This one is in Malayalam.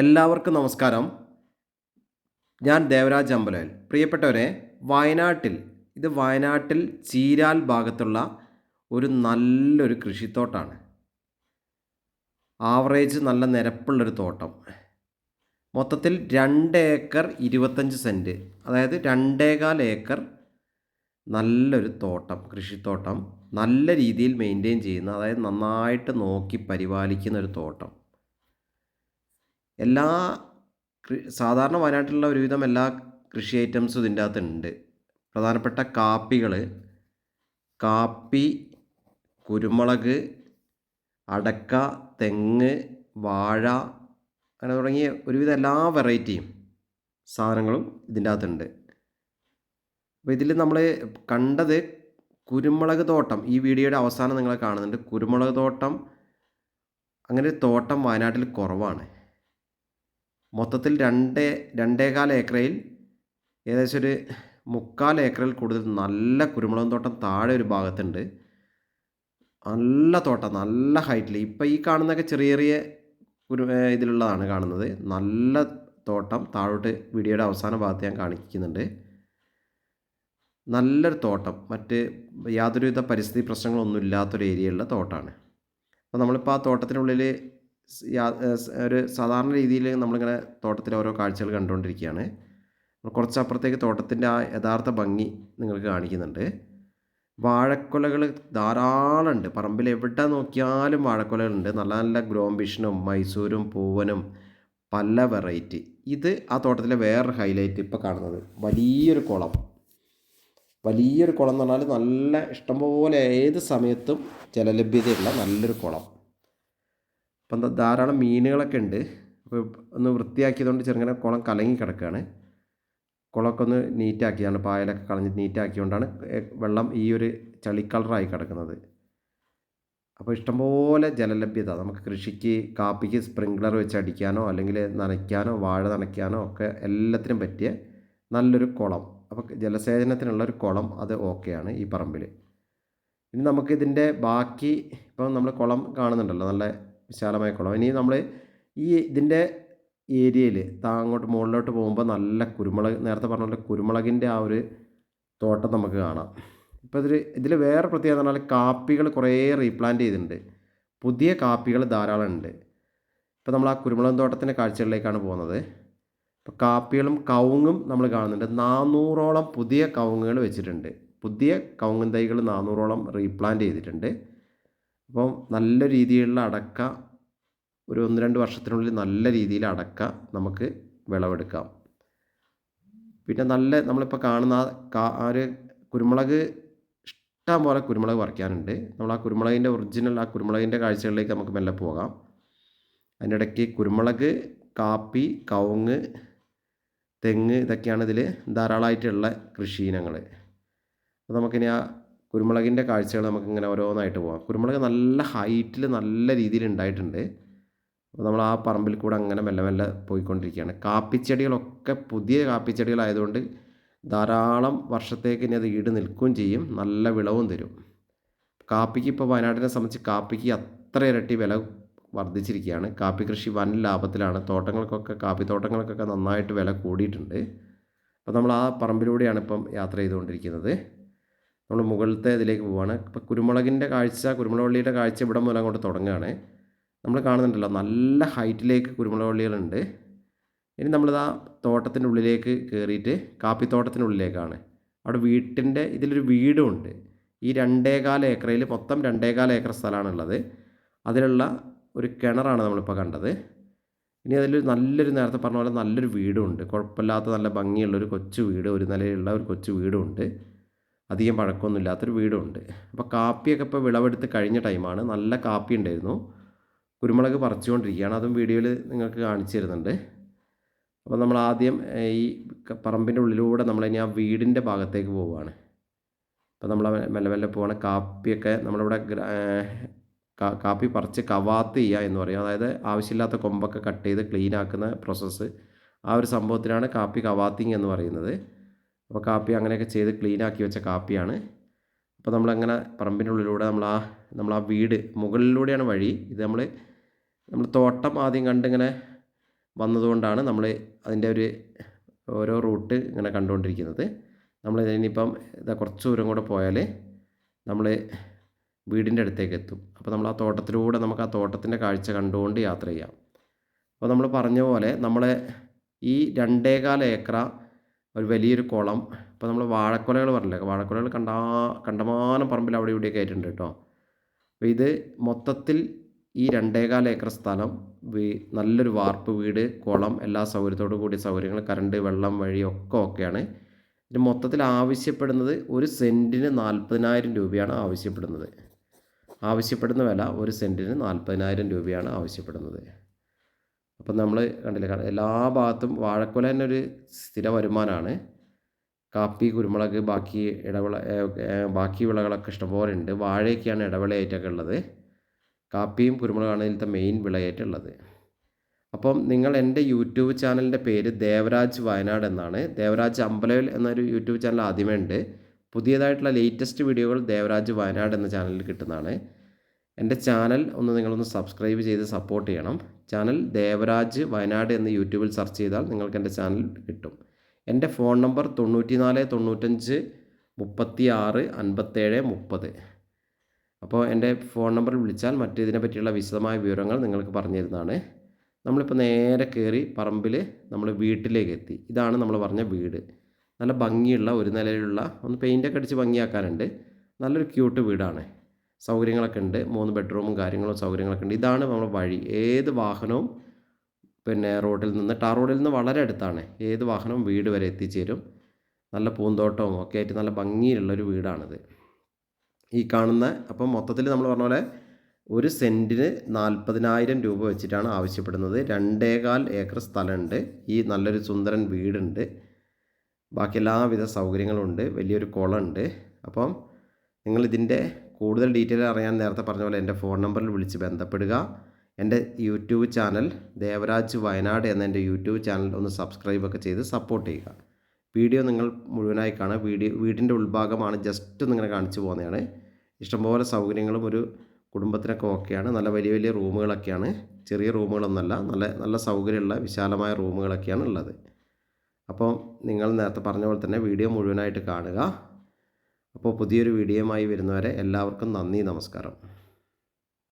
എല്ലാവർക്കും നമസ്കാരം. ഞാൻ ദേവരാജ് അമ്പലയൽ പ്രിയപ്പെട്ടവരെ വയനാട്ടിൽ ഇത് വയനാട്ടിൽ ചീരാൽ ഭാഗത്തുള്ള ഒരു നല്ലൊരു കൃഷിത്തോട്ടാണ്. ആവറേജ് നല്ല നിരപ്പുള്ളൊരു തോട്ടം. മൊത്തത്തിൽ രണ്ട് ഏക്കർ ഇരുപത്തഞ്ച് സെന്റ് അതായത് രണ്ടേകാൽ ഏക്കർ നല്ലൊരു തോട്ടം കൃഷിത്തോട്ടം. നല്ല രീതിയിൽ മെയിന്റെയിൻ ചെയ്യുന്ന അതായത് നന്നായിട്ട് നോക്കി പരിപാലിക്കുന്ന ഒരു തോട്ടം. എല്ലാ സാധാരണ വയനാട്ടിലുള്ള ഒരുവിധം എല്ലാ കൃഷി ഐറ്റംസും ഇതിന്റെ അകത്തുണ്ട്. പ്രധാനപ്പെട്ട കാപ്പികൾ കാപ്പി കുരുമുളക് അടക്ക തെങ്ങ് വാഴ അങ്ങനെ തുടങ്ങിയ ഒരുവിധം എല്ലാ വെറൈറ്റിയും സാധനങ്ങളും ഇതിന്റെ അകത്തുണ്ട്. അപ്പോൾ ഇതിൽ നമ്മൾ കണ്ടത് കുരുമുളക് തോട്ടം ഈ വീഡിയോയുടെ അവസാനം നിങ്ങൾ കാണുന്നുണ്ട്. കുരുമുളക് തോട്ടം അങ്ങനെ തോട്ടം വയനാട്ടിൽ കുറവാണ്. മൊത്തത്തിൽ രണ്ട് രണ്ടേകാൽ ഏക്കറയിൽ ഏകദേശം ഒരു മുക്കാൽ ഏക്കറിൽ കൂടുതൽ നല്ല കുരുമുളക് തോട്ടം താഴെ ഒരു ഭാഗത്തുണ്ട്. നല്ല തോട്ടം നല്ല ഹൈറ്റിൽ ഇപ്പോൾ ഈ കാണുന്നതൊക്കെ ചെറിയ ചെറിയ കുരു ഇതിലുള്ളതാണ് കാണുന്നത്. നല്ല തോട്ടം താഴോട്ട് വീഡിയോയുടെ അവസാന ഭാഗത്ത് ഞാൻ കാണിക്കുന്നുണ്ട്. നല്ലൊരു തോട്ടം. മറ്റ് യാതൊരുവിധ പരിസ്ഥിതി പ്രശ്നങ്ങളൊന്നും ഇല്ലാത്തൊരു ഏരിയയുള്ള തോട്ടമാണ് അപ്പോൾ നമ്മളിപ്പോൾ ആ തോട്ടത്തിനുള്ളിൽ ഒരു സാധാരണ രീതിയിൽ നമ്മളിങ്ങനെ തോട്ടത്തിലെ ഓരോ കാഴ്ചകൾ കണ്ടുകൊണ്ടിരിക്കുകയാണ്. കുറച്ചപ്പുറത്തേക്ക് തോട്ടത്തിന്റെ ആ യഥാർത്ഥ ഭംഗി നിങ്ങൾക്ക് കാണിക്കുന്നുണ്ട്. വാഴക്കൊലകൾ ധാരാളം ഉണ്ട് പറമ്പിൽ എവിടെ നോക്കിയാലും വാഴക്കൊലകളുണ്ട്. നല്ല നല്ല ഗ്രോംബിഷനും മൈസൂരും പൂവനും പല വെറൈറ്റി. ഇത് ആ തോട്ടത്തിലെ വേറൊരു ഹൈലൈറ്റ് ഇപ്പോൾ കാണുന്നത്. വലിയൊരു കുളം. വലിയൊരു കുളം എന്ന് പറഞ്ഞാൽ നല്ല ഇഷ്ടംപോലെ ഏത് സമയത്തും ജലലഭ്യതയുള്ള നല്ലൊരു കുളം. അപ്പം ധാരാളം മീനുകളൊക്കെ ഉണ്ട്. അപ്പോൾ ഒന്ന് വൃത്തിയാക്കിയതുകൊണ്ട് ചെറുങ്ങനെ കുളം കലങ്ങി കിടക്കുകയാണ്. കുളമൊക്കെ ഒന്ന് നീറ്റാക്കിയാണ് പായലൊക്കെ കളഞ്ഞ് നീറ്റാക്കിയതുകൊണ്ടാണ് വെള്ളം ഈ ഒരു ചളി കളറായി കിടക്കുന്നത്. അപ്പോൾ ഇഷ്ടംപോലെ ജലലഭ്യത നമുക്ക് കൃഷിക്ക് കാപ്പിക്ക് സ്പ്രിങ്ക്ലർ വെച്ച് അടിക്കാനോ അല്ലെങ്കിൽ നനയ്ക്കാനോ വാഴ നനയ്ക്കാനോ ഒക്കെ എല്ലാത്തിനും പറ്റിയ നല്ലൊരു കുളം. അപ്പോൾ ജലസേചനത്തിനുള്ള ഒരു കുളം അത് ഓക്കെയാണ് ഈ പറമ്പിൽ ഇനി നമുക്കിതിന്റെ ബാക്കി ഇപ്പം നമ്മൾ കുളം കാണുന്നുണ്ടല്ലോ നല്ല വിശാലമായ കുളം. ഇനി നമ്മൾ ഈ ഇതിന്റെ ഏരിയയിൽ താ അങ്ങോട്ട് മുകളിലോട്ട് പോകുമ്പോൾ നല്ല കുരുമുളക് നേരത്തെ പറഞ്ഞ പോലെ കുരുമുളകിന്റെ ആ ഒരു തോട്ടം നമുക്ക് കാണാം. ഇപ്പോൾ ഇതിൽ ഇതിൽ വേറെ പ്രത്യേകത പറഞ്ഞാൽ കാപ്പികൾ കുറേ റീപ്ലാന്റ് ചെയ്തിട്ടുണ്ട്. പുതിയ കാപ്പികൾ ധാരാളം ഉണ്ട്. ഇപ്പോൾ നമ്മൾ ആ കുരുമുളക് തോട്ടത്തിന്റെ കാഴ്ചകളിലേക്കാണ് പോകുന്നത്. ഇപ്പോൾ കാപ്പികളും കവുങ്ങും നമ്മൾ കാണുന്നുണ്ട്. നാനൂറോളം പുതിയ കവുങ്ങുകൾ വെച്ചിട്ടുണ്ട്. പുതിയ കവുങ്ങും തൈകൾ നാനൂറോളം റീപ്ലാന്റ് ചെയ്തിട്ടുണ്ട്. അപ്പം നല്ല രീതിയിലുള്ള അടക്ക ഒരു ഒന്ന് രണ്ട് വർഷത്തിനുള്ളിൽ നല്ല രീതിയിൽ അടക്ക നമുക്ക് വിളവെടുക്കാം. പിന്നെ നല്ല നമ്മളിപ്പോൾ കാണുന്ന ആ ഒരു കുരുമുളക് ഇഷ്ടം പോലെ കുരുമുളക് പറിക്കാനുണ്ട്. നമ്മൾ ആ കുരുമുളകിന്റെ ഒറിജിനൽ ആ കുരുമുളകിന്റെ കാഴ്ചകളിലേക്ക് നമുക്ക് മെല്ലെ പോകാം. അതിന്റെ ഇടയ്ക്ക് കുരുമുളക് കാപ്പി കവുങ്ങ് തെങ്ങ് ഇതൊക്കെയാണ് ഇതിൽ ധാരാളമായിട്ടുള്ള കൃഷി ഇനങ്ങൾ അപ്പോൾ നമുക്കിനി ആ കുരുമുളകിന്റെ കാഴ്ചകൾ നമുക്കിങ്ങനെ ഓരോന്നായിട്ട് പോകാം കുരുമുളക് നല്ല ഹൈറ്റിൽ നല്ല രീതിയിൽ ഉണ്ടായിട്ടുണ്ട്. നമ്മൾ ആ പറമ്പിൽ കൂടെ അങ്ങനെ മെല്ലെ മെല്ലെ പോയിക്കൊണ്ടിരിക്കുകയാണ്. കാപ്പിച്ചെടികളൊക്കെ പുതിയ കാപ്പിച്ചെടികളായതുകൊണ്ട് ധാരാളം വർഷത്തേക്ക് ഇനി അത് ഈട് നിൽക്കുകയും ചെയ്യും. നല്ല വിളവും തരും. കാപ്പിക്ക് ഇപ്പോൾ വയനാടിനെ സംബന്ധിച്ച് കാപ്പിക്ക് അത്ര ഇരട്ടി വില വർദ്ധിച്ചിരിക്കുകയാണ്. കാപ്പി കൃഷി വൻ ലാഭത്തിലാണ്. തോട്ടങ്ങൾക്കൊക്കെ കാപ്പി തോട്ടങ്ങൾക്കൊക്കെ നന്നായിട്ട് വില കൂടിയിട്ടുണ്ട്. അപ്പോൾ നമ്മൾ ആ പറമ്പിലൂടെയാണ് ഇപ്പം യാത്ര ചെയ്തുകൊണ്ടിരിക്കുന്നത്. നമ്മൾ മുകളിലത്തെ ഇതിലേക്ക് പോവുകയാണ് ഇപ്പോൾ കുരുമുളകിന്റെ കാഴ്ച കുരുമുളക് വള്ളിയുടെ കാഴ്ച ഇവിടെ മുതൽ അങ്ങോട്ട് തുടങ്ങുകയാണ്. നമ്മൾ കാണുന്നുണ്ടല്ലോ നല്ല ഹൈറ്റിലേക്ക് കുരുമുളക് വള്ളികളുണ്ട് ഇനി നമ്മളിതാ തോട്ടത്തിന്റെ ഉള്ളിലേക്ക് കയറിയിട്ട് കാപ്പിത്തോട്ടത്തിനുള്ളിലേക്കാണ്. അവിടെ വീട്ടിന്റെ ഇതിലൊരു വീടുമുണ്ട് ഈ രണ്ടേകാൽ ഏക്കറയിൽ മൊത്തം രണ്ടേകാൽ ഏക്കർ സ്ഥലമാണുള്ളത്. അതിലുള്ള ഒരു കിണറാണ് നമ്മളിപ്പോൾ കണ്ടത്. ഇനി അതിൽ നല്ലൊരു നേരത്തെ പറഞ്ഞ പോലെ നല്ലൊരു വീടുമുണ്ട് കുഴപ്പമില്ലാത്ത നല്ല ഭംഗിയുള്ള ഒരു കൊച്ചു വീട് ഒരു നിലയിലുള്ള ഒരു കൊച്ചു വീടുമുണ്ട് അധികം പഴക്കമൊന്നും ഇല്ലാത്തൊരു വീടുണ്ട്. അപ്പോൾ കാപ്പിയൊക്കെ ഇപ്പോൾ വിളവെടുത്ത് കഴിഞ്ഞ ടൈമാണ്. നല്ല കാപ്പി ഉണ്ടായിരുന്നു. കുരുമുളക് പറിച്ചുകൊണ്ടിരിക്കുകയാണ്. അതും വീഡിയോയിൽ നിങ്ങൾക്ക് കാണിച്ചു തരുന്നുണ്ട്. അപ്പോൾ നമ്മൾ ആദ്യം ഈ പറമ്പിന്റെ ഉള്ളിലൂടെ നമ്മൾ ഇനി ആ വീടിന്റെ ഭാഗത്തേക്ക് പോവുകയാണ്. അപ്പോൾ നമ്മൾ മെല്ലെ മെല്ലെ പോവാണ്. കാപ്പിയൊക്കെ നമ്മളിവിടെ കാപ്പി പറിച്ച് കവാത്ത് ചെയ്യുക എന്ന് പറയും. അതായത് ആവശ്യമില്ലാത്ത കൊമ്പൊക്കെ കട്ട് ചെയ്ത് ക്ലീൻ ആക്കുന്ന പ്രോസസ്സ് ആ ഒരു സംഭവത്തിനാണ് കാപ്പി കവാത്തിങ് എന്ന് പറയുന്നത്. അപ്പോൾ കാപ്പി അങ്ങനെയൊക്കെ ചെയ്ത് ക്ലീൻ ആക്കി വെച്ച കാപ്പിയാണ്. അപ്പോൾ നമ്മളങ്ങനെ പറമ്പിന്റെ ഉള്ളിലൂടെ നമ്മൾ ആ നമ്മൾ ആ വീട് മുകളിലൂടെയാണ് വഴി. ഇത് നമ്മൾ നമ്മൾ തോട്ടം ആദ്യം കണ്ടിങ്ങനെ വന്നതുകൊണ്ടാണ് നമ്മൾ അതിന്റെ ഒരു ഓരോ റൂട്ട് ഇങ്ങനെ കണ്ടുകൊണ്ടിരിക്കുന്നത്. നമ്മൾ ഇനിയിപ്പം ഇതാ കുറച്ച് ദൂരം കൂടെ പോയാൽ നമ്മൾ വീടിന്റെ അടുത്തേക്ക് എത്തും. അപ്പോൾ നമ്മൾ ആ തോട്ടത്തിലൂടെ നമുക്ക് ആ തോട്ടത്തിന്റെ കാഴ്ച കണ്ടുകൊണ്ട് യാത്ര ചെയ്യാം. അപ്പോൾ നമ്മൾ പറഞ്ഞ പോലെ നമ്മളെ ഈ രണ്ടേകാൽ ഏക്കറ ഒരു വലിയൊരു കുളം. ഇപ്പോൾ നമ്മൾ വാഴക്കുലകൾ പറഞ്ഞില്ലേ? വാഴക്കുലകൾ കണ്ടാ കണ്ടമാനം പറമ്പിൽ അവിടെ ഇവിടെയൊക്കെ ആയിട്ടുണ്ട് കേട്ടോ. അപ്പോൾ ഇത് മൊത്തത്തിൽ ഈ രണ്ടേകാൽ ഏക്കർ സ്ഥലം നല്ലൊരു വാർപ്പ് വീട് കുളം എല്ലാ സൗകര്യത്തോടു കൂടിയ സൗകര്യങ്ങൾ കറണ്ട് വെള്ളം വഴി ഒക്കെ ഒക്കെയാണ് ഇത് മൊത്തത്തിൽ ആവശ്യപ്പെടുന്നത് ഒരു സെന്റിന് നാൽപ്പതിനായിരം രൂപയാണ് ആവശ്യപ്പെടുന്നത്. ആവശ്യപ്പെടുന്ന വില ഒരു സെന്റിന് നാൽപ്പതിനായിരം രൂപയാണ് ആവശ്യപ്പെടുന്നത്. അപ്പം നമ്മൾ കണ്ടില്ലേ എല്ലാ ഭാഗത്തും വാഴക്കുല തന്നെ ഒരു സ്ഥിര വരുമാനമാണ് കാപ്പി കുരുമുളക് ബാക്കി ഇടവിള ബാക്കി വിളകളൊക്കെ ഇഷ്ടംപോലെ ഉണ്ട്. വാഴയൊക്കെയാണ് ഇടവിളയായിട്ടൊക്കെ ഉള്ളത്. കാപ്പിയും കുരുമുളകാണ് ഇതിലത്തെ മെയിൻ വിളയായിട്ടുള്ളത് അപ്പം നിങ്ങൾ എന്റെ യൂട്യൂബ് ചാനലിന്റെ പേര് ദേവരാജ് വയനാട് എന്നാണ്. ദേവരാജ് അമ്പലവിൽ എന്നൊരു യൂട്യൂബ് ചാനൽ ആദ്യമേ ഉണ്ട്. പുതിയതായിട്ടുള്ള ലേറ്റസ്റ്റ് വീഡിയോകൾ ദേവരാജ് വയനാട് എന്ന ചാനലിൽ കിട്ടുന്നതാണ്. എന്റെ ചാനൽ ഒന്ന് നിങ്ങളൊന്ന് സബ്സ്ക്രൈബ് ചെയ്ത് സപ്പോർട്ട് ചെയ്യണം. ചാനൽ ദേവരാജ് വയനാട് എന്ന് യൂട്യൂബിൽ സെർച്ച് ചെയ്താൽ നിങ്ങൾക്ക് എന്റെ ചാനൽ കിട്ടും. എന്റെ ഫോൺ നമ്പർ തൊണ്ണൂറ്റി നാല് തൊണ്ണൂറ്റഞ്ച് മുപ്പത്തി ആറ് അൻപത്തേഴ് മുപ്പത്. അപ്പോൾ എന്റെ ഫോൺ നമ്പറിൽ വിളിച്ചാൽ മറ്റേതിനെ പറ്റിയുള്ള വിശദമായ വിവരങ്ങൾ നിങ്ങൾക്ക് പറഞ്ഞു തരുന്നതാണ്. നമ്മളിപ്പോൾ നേരെ കയറി പറമ്പിൽ നമ്മൾ വീട്ടിലേക്ക് എത്തി. ഇതാണ് നമ്മൾ പറഞ്ഞ വീട്. നല്ല ഭംഗിയുള്ള ഒരു നിലയിലുള്ള ഒന്ന് പെയിന്റൊക്കെ അടിച്ച് ഭംഗിയാക്കാനുണ്ട്. നല്ലൊരു ക്യൂട്ട് വീടാണ്. സൗകര്യങ്ങളൊക്കെ ഉണ്ട്. മൂന്ന് ബെഡ്റൂമും കാര്യങ്ങളും സൗകര്യങ്ങളൊക്കെ ഉണ്ട്. ഇതാണ് നമ്മുടെ വഴി. ഏത് വാഹനവും പിന്നെ റോഡിൽ നിന്ന് ടാർ റോഡിൽ നിന്ന് വളരെ അടുത്താണ്. ഏത് വാഹനവും വീട് വരെ എത്തിച്ചേരും. നല്ല പൂന്തോട്ടവും ഒക്കെ ആയിട്ട് നല്ല ഭംഗിയിലുള്ളൊരു വീടാണിത്. ഈ കാണുന്ന അപ്പം മൊത്തത്തിൽ നമ്മൾ പറഞ്ഞ പോലെ ഒരു സെന്റിന് നാൽപ്പതിനായിരം രൂപ വെച്ചിട്ടാണ് ആവശ്യപ്പെടുന്നത്. രണ്ടേകാൽ ഏക്കർ സ്ഥലമുണ്ട്. ഈ നല്ലൊരു സുന്ദരൻ വീടുണ്ട്. ബാക്കി എല്ലാവിധ സൗകര്യങ്ങളുണ്ട് വലിയൊരു കുളമുണ്ട്. അപ്പം നിങ്ങൾ ഇതിന്റെ കൂടുതൽ ഡീറ്റെയിൽ അറിയാൻ നേരത്തെ പറഞ്ഞ പോലെ എന്റെ ഫോൺ നമ്പറിൽ വിളിച്ച് ബന്ധപ്പെടുക. എന്റെ യൂട്യൂബ് ചാനൽ ദേവരാജ് വയനാട് എന്ന എന്റെ യൂട്യൂബ് ചാനൽ ഒന്ന് സബ്സ്ക്രൈബ് ഒക്കെ ചെയ്ത് സപ്പോർട്ട് ചെയ്യുക. വീഡിയോ നിങ്ങൾ മുഴുവനായി കാണുക. വീഡിയോ വീടിന്റെ ഉൾഭാഗമാണ് ജസ്റ്റ് ഒന്ന് ഇങ്ങനെ കാണിച്ചു പോകുന്നതാണ്. ഇഷ്ടംപോലെ സൗകര്യങ്ങളും ഒരു കുടുംബത്തിനൊക്കെ ഓക്കെയാണ്. നല്ല വലിയ വലിയ റൂമുകളൊക്കെയാണ്. ചെറിയ റൂമുകളൊന്നുമല്ല. നല്ല നല്ല സൗകര്യമുള്ള വിശാലമായ റൂമുകളൊക്കെയാണ് ഉള്ളത് അപ്പോൾ നിങ്ങൾ നേരത്തെ പറഞ്ഞ പോലെ തന്നെ വീഡിയോ മുഴുവനായിട്ട് കാണുക. അപ്പോൾ പുതിയൊരു വീഡിയോയുമായി വരുന്നവരെ എല്ലാവർക്കും നന്ദി നമസ്കാരം.